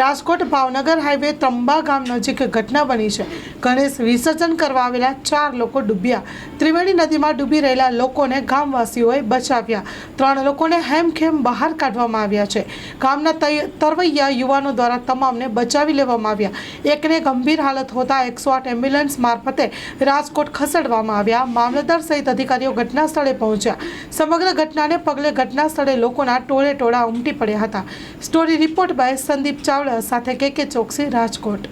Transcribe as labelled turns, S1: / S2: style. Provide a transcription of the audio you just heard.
S1: Rajkot Bhavnagar highway Tramba ગામ નજીક ઘટના બની છે. ગણેશ વિસર્જન કરવા આવેલા ચાર લોકો ડૂબ્યા. ત્રિવેણી નદીમાં ડૂબી રહેલા લોકોને ગામવાસીઓએ બચાવ્યા. ત્રણ લોકોને હેમખેમ બહાર કાઢવામાં આવ્યા છે. ગામના તરવૈયા યુવાનો દ્વારા તમામને બચાવી લેવામાં આવ્યા. એકને ગંભીર હાલત હોતા એકસો આઠ એમ્બ્યુલન્સ મારફતે રાજકોટ ખસેડવામાં આવ્યા. મામલતદાર સહિત અધિકારીઓ ઘટના સ્થળે પહોંચ્યા. સમગ્ર ઘટનાને પગલે ઘટના સ્થળે લોકોના ટોળે ટોળા ઉમટી પડ્યા હતા. Story report by Sandeep Chavda સાથે કે કે ચોકસી રાજકોટ